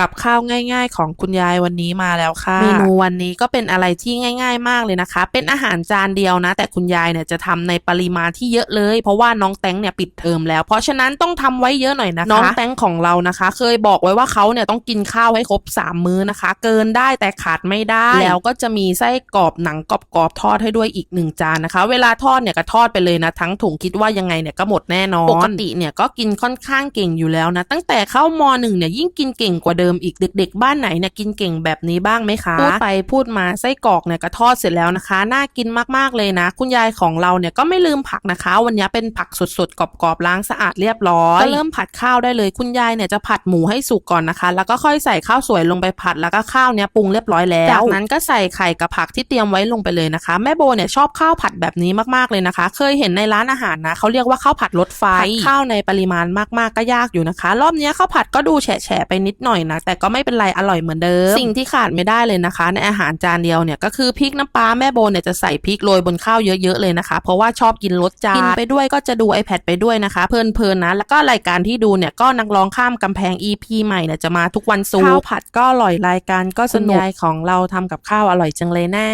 กับข้าวง่าย ๆ ของคุณยายวันนี้มาแล้วค่ะ เมนูวันนี้ก็เป็นอะไรที่ง่าย ๆ มากเลยนะคะ เป็นอาหารจานเดียวนะ แต่คุณยายเนี่ยจะทำในปริมาณที่เยอะเลย เพราะว่าน้องแตงเนี่ยปิดเทอมแล้ว เพราะฉะนั้นต้องทำไว้เยอะหน่อยนะคะน้องแตงของเรานะคะ เคยบอกไว้ว่าเขาเนี่ยต้องกินข้าวให้ครบ3มื้อนะคะ เกินได้แต่ขาดไม่ได้ แล้วก็จะมีไส้กรอบหนังกรอบๆทอดให้ด้วยอีกหนึ่งจานนะคะ เวลาทอดเนี่ยก็ทอดไปเลยนะทั้งถุงคิดว่ายังไงเนี่ยก็หมดแน่นอนปกติเนี่ยก็กินค่อนข้างเก่งอยู่แล้วนะ ตั้งแต่เข้ามหนึ่งเนี่ยยิ่งกินเก่งกว่าเดิมอีกเด็ก ๆ บ้านไหนเนี่ยกินเก่งแบบนี้บ้างไหมคะพูดไปพูดมาไส้กรอกเนี่ยก็ทอดเสร็จแล้วนะคะ น่ากินมากๆเลยนะ คุณยายของเราเนี่ยก็ไม่ลืมผักนะคะ วันนี้เป็นผักสดๆกรอบๆล้างสะอาดเรียบร้อยก็เริ่มผัดข้าวได้เลย คุณยายเนี่ยจะผัดหมูให้สุกก่อนนะคะ แล้วก็ค่อยใส่ข้าวสวยลงไปผัดแล้วก็ข้าวเนี่ยปรุงเรียบร้อยแล้วจากนั้นก็ใส่ไข่กับผักที่เตรียมไว้ลงไปเลยนะคะ แม่โบเนี่ยชอบข้าวผัดแบบนี้มากๆเลยนะคะ เคยเห็นในร้านอาหารนะเขาเรียกว่าข้าวผัดรถไฟผัดข้าวในปริมาณมากๆก็ยากอยู่นะคะ รอบนี้ข้าวผัดก็ดูแฉะๆไปนิดหน่อยนะแต่ก็ไม่เป็นไรอร่อยเหมือนเดิม สิ่งที่ขาดไม่ได้เลยนะคะ ในอาหารจานเดียวเนี่ยก็คือพริกน้ำปลาแม่โบเนี่ยจะใส่พริกโรยบนข้าวเยอะๆเลยนะคะ เพราะว่าชอบกินรสจัดกินไปด้วยก็จะดู iPad ไปด้วยนะคะ เพลินๆนะแล้วก็รายการที่ดูเนี่ยก็นักร้องข้ามกำแพง EP ใหม่เนี่ยจะมาทุกวันศุกร์ข้าวผัดก็อร่อยรายการก็สนุกยายของเราทำกับข้าวอร่อยจังเลยนะ